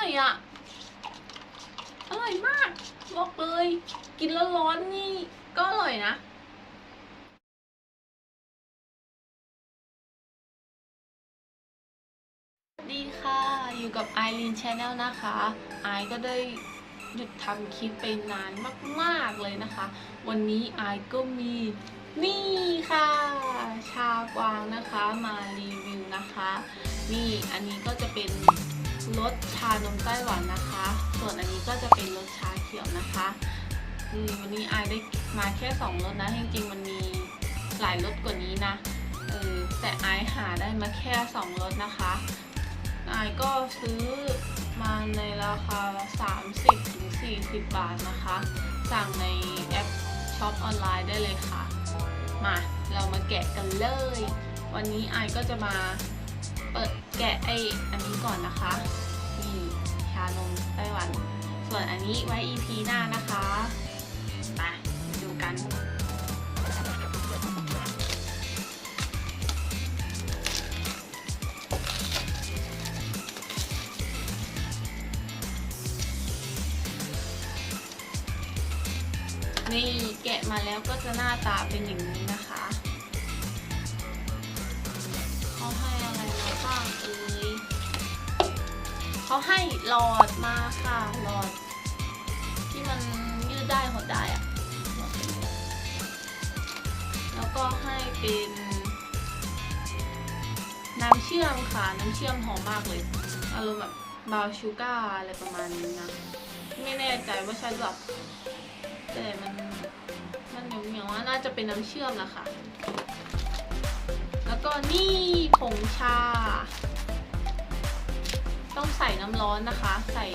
ร่อยอะ อร่อยมาก บอกเลย กินแล้วร้อนนี่ก็อร่อยนะสวัสดีค่ะ อยู่กับ i อรีนช n แนลนะคะไอก็ได้หยุดทำคลิปไปนานมากๆเลยนะคะ วันนี้ไอก็มีนี่ค่ะ ชากวางนะคะมารีวิวนะคะ นี่อันนี้ก็จะเป็น รสชานมไต้หวันนะคะ ส่วนอันนี้ก็จะเป็นรสชาเขียวนะคะวันนี้ไอได้มาแค่สองรสนะจริงๆมันมีหลายรสกว่านี้นะเออแต่ไอหาได้มาแค่สองรสนะคะไอก็ซื้อมาในราคา 30-40บาทนะคะ สั่งในแอปช็อปออนไลน์ได้เลยค่ะ มาเรามาแกะกันเลย วันนี้ไอก็จะมา เปิดแกะไออันนี้ก่อนนะคะนี่ชานมไต้หวัน ส่วนอันนี้ไว้ EP หน้านะคะไปมาดูกันนี่แกะมาแล้วก็จะหน้าตาเป็นอย่างนี้นะคะ เขาให้หลอดมาค่ะหลอด ที่มันยืดได้หดได้อะแล้วก็ให้เป็นน้ำเชื่อมค่ะ น้ำเชื่อมหอมมากเลยอารมณ์แบบบาวชูกาอะไรประมาณนี้นะ ไม่แน่ใจว่าใช่หรอแต่มันมันเหนียวเหนียวน่าจะเป็นน้ำเชื่อมนะคะ แล้วก็นี่ผงชา ต้องใส่น้ำร้อนนะคะ ใส่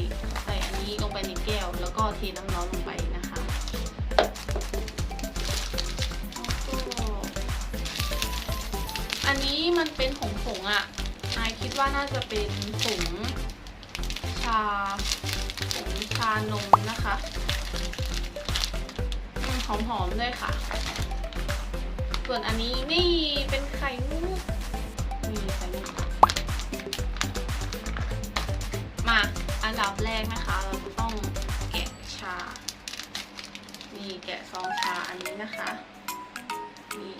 ใส่อันนี้ลงไปในแก้ว แล้วก็เทน้ำร้อนลงไปนะคะอันนี้มันเป็นผงผงอะอายคิดว่าน่าจะเป็นผงชาผงชานมนะคะอืมหอมๆด้วยค่ะ ส่วนอันนี้นี่เป็นไข่มุกนี่ไข่มุก ดับแรกนะคะ เราจะต้องแกะชา นี่แกะซองชาอันนี้นะคะนี่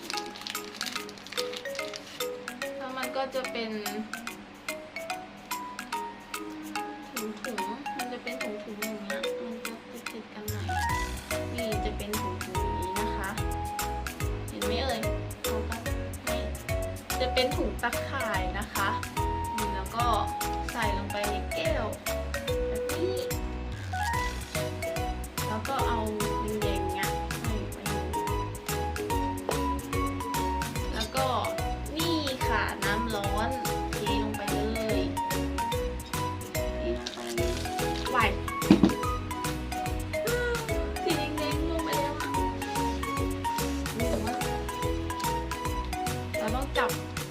แล้วมันก็จะเป็นถุงๆมันจะเป็นถุงๆอย่างเงี้ยมันจะติดๆกันหน่อยนี่จะเป็นถุงๆอย่างนี้นะคะ เห็นไหมเอ่ยโฟกัสนี่จะเป็นถุงตะข่ายนะคะ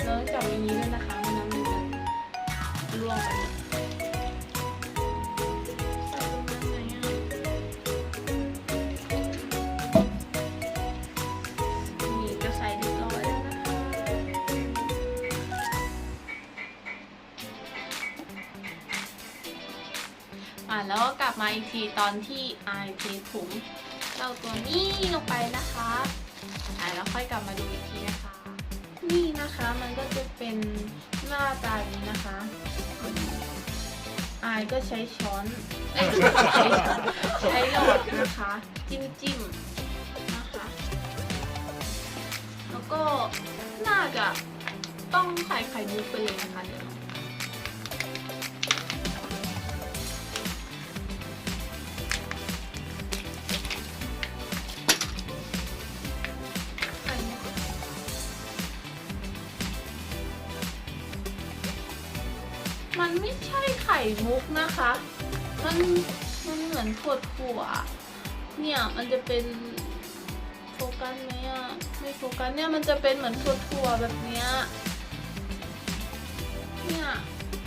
แล้วจับเราต้อจับอย่างนี้ด้วยนะคะม่งั้นมันจะรวมดใส่ตรงนั้นไหนอะใส่เรียบร้อยแล้วนะคะอะแล้วก็กลับมาอีกทีตอนที่ไอเทผงเราตัวนี้ลงไปนะคะอ่าแล้วค่อยกลับมาดูอีกทีนะคะ นี่นะคะมันก็จะเป็นหน้าตานี้นะคะอายก็ใช้ช้อน ใช้หลอดนะคะ จิ้มจิ้มนะคะ แล้วก็น่าจะต้องใส่ไข่มุกไปเลยนะคะเดี๋ย มันไม่ใช่ไข่มุกนะคะ มันมันเหมือนถั่วถั่ว เนี่ยมันจะเป็นโฟกัสไหมอะไม่โฟกัสเนี่ยมันจะเป็นเหมือนถั่วถั่วแบบเนี้ย เนี่ย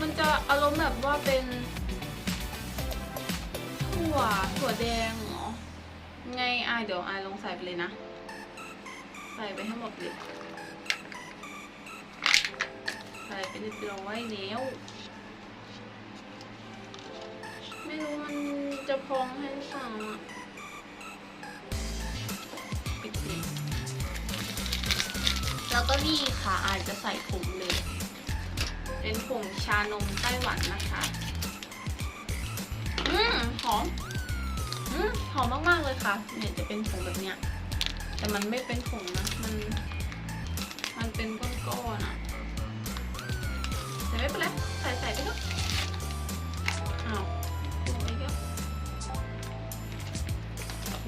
มันจะอารมณ์แบบว่าเป็นถั่วถั่วแดงเหรอ ไงอายเดี๋ยวอายลองใส่ไปเลยนะ ใส่ไปให้หมดเลยใส่ไปเรียบร้อยแล้ว รู้มันจะพองให้หรือเปล่าอะปิดปิดแล้วก็นี่ค่ะอาจจะใส่ผงเลย เป็นผงชานมไต้หวันนะคะ อืมหอม อืมหอมมาก ๆ เลยค่ะ เนี่ยจะเป็นผงแบบเนี้ย แต่มันไม่เป็นผงนะ มัน มันเป็นก้อนๆอะแต่ไม่เป็นไร ใส่ใส่ไปเถอะ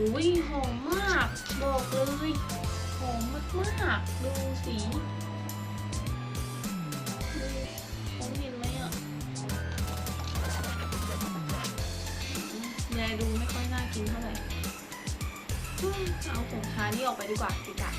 อุ้ยหอมมาก บอกเลยหอมมากๆ ดูสีผมเห็นไหมอะยายดูไม่ค่อยน่ากินเท่าไหร่เอาผงชานี่ออกไปดีกว่าดีกว่า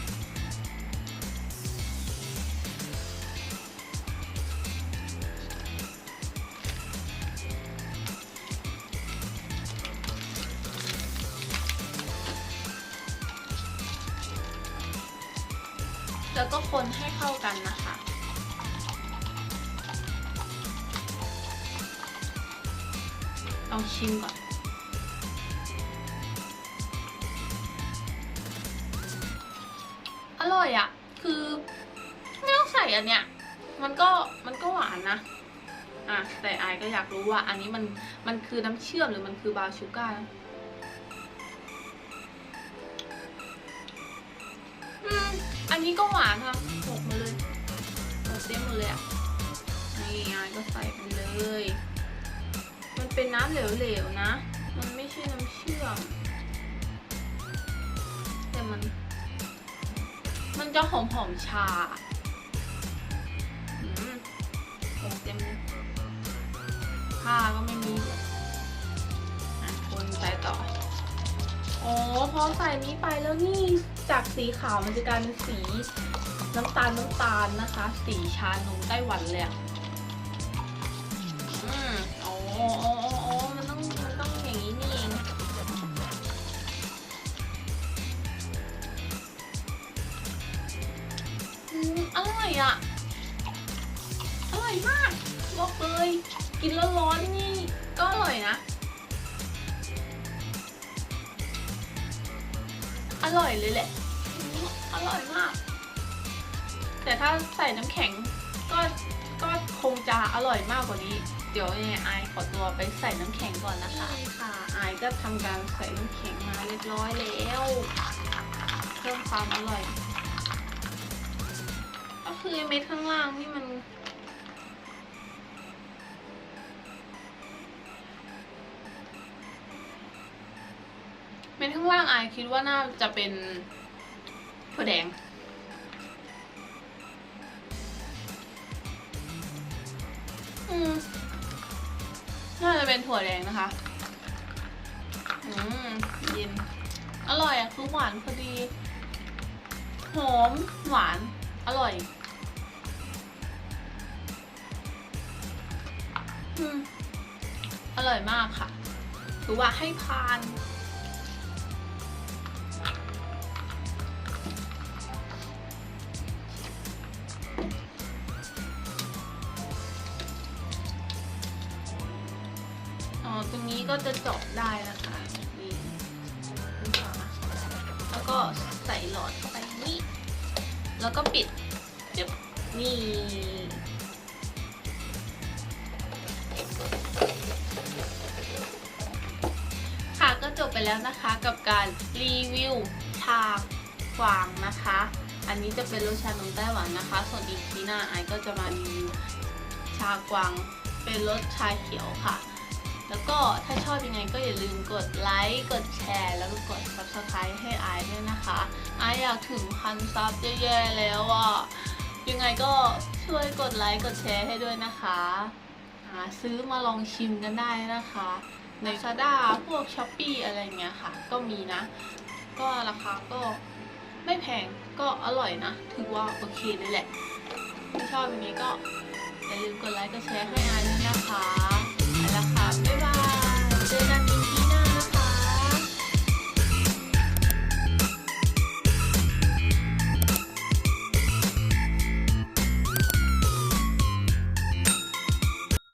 แล้วก็คนให้เข้ากันนะคะ ลองชิมก่อน อร่อยอะ่ะ คือไม่ต้องใส่อันเนี้ย มันก็มันก็หวานนะ อะ แต่ไอายก็อยากรู้ว่า อันนี้มันมันคือน้ำเชื่อมหรือมันคือบราชูกา อืมอันนี้ก็หวานค่ะหกมาเลยหกเต็มหมดเลยอะนี่ไอายก็ใส่ไปเลย มันเป็นน้ำเหลวๆนะ มันไม่ใช่น้ำเชื่อม แต่มัน มันจะหอมหอมๆชาอืมเต็มเลยผ้าก็ไม่มีด้วยอ่ต่อ อ๋อพอใส่นี้ไปแล้วนี่ จากสีขาวมันจะกลายเป็นสีน้ำตาลน้ำตาลนะคะ สีชานมไต้หวันเลยอะอืมอ๋ออ๋ออ๋ออ๋อมันต้องมันต้องอย่างนี้นี่เองอืมอร่อยอะอร่อยมาก บอกเลย กินแล้วร้อนนี่ก็อร่อยนะอร่อยเลยแหละ อืมอร่อยมาก แต่ถ้าใส่น้ำแข็งก็ก็คงจะอร่อยมากกว่านี้ เดี๋ยวยังไงอายขอตัวไปใส่น้ำแข็งก่อนนะคะค่ะอายก็ทำการใส่น้ำแข็งมาเรียบร้อยแล้ว เพิ่มความอร่อย ก็คือเม็ดข้างล่างที่มันเม็ดข้างล่างอายคิดว่าน่าจะเป็น คือหวานพอดี หอมหวาน อร่อยอร่อยมากค่ะ ถือว่าให้พาน อ๋อ ตรงนี้ก็จะเจาะได้นะคะนี่ขึ้นมาแล้ว ก็ใส่หลอดเข้าไปนี่ แล้วก็ปิดเดี๋ยวนี่ค่ะก็จบไปแล้วนะคะกับการรีวิวชากวางนะคะ อันนี้จะเป็นรสชานมไต้หวันนะคะ ส่วนอีกทีหน้าไอก็จะมารีวิวชากวางเป็นรสชาเขียวค่ะ แล้วก็ถ้าชอบยังไงก็อย่าลืมกดไลค์กดแชร์แล้วก็กด subscribe ให้ไอซ์ด้วยนะคะไอซ์อยากถึงพันซับแย่ๆแล้วอะยังไงก็ช่วยกดไลค์กดแชร์ให้ด้วยนะคะหาซื้อมาลองชิมกันได้นะคะในซาด้าพวกช้อปปี้อะไรเงี้ยค่ะ ก็มีนะ ก็ราคาก็ไม่แพงก็อร่อยนะ ถือว่าโอเคเลยแหละถ้าชอบอย่างนี้ก็อย่าลืมกดไลค์กดแชร์ให้อซ์ด้วยนะคะ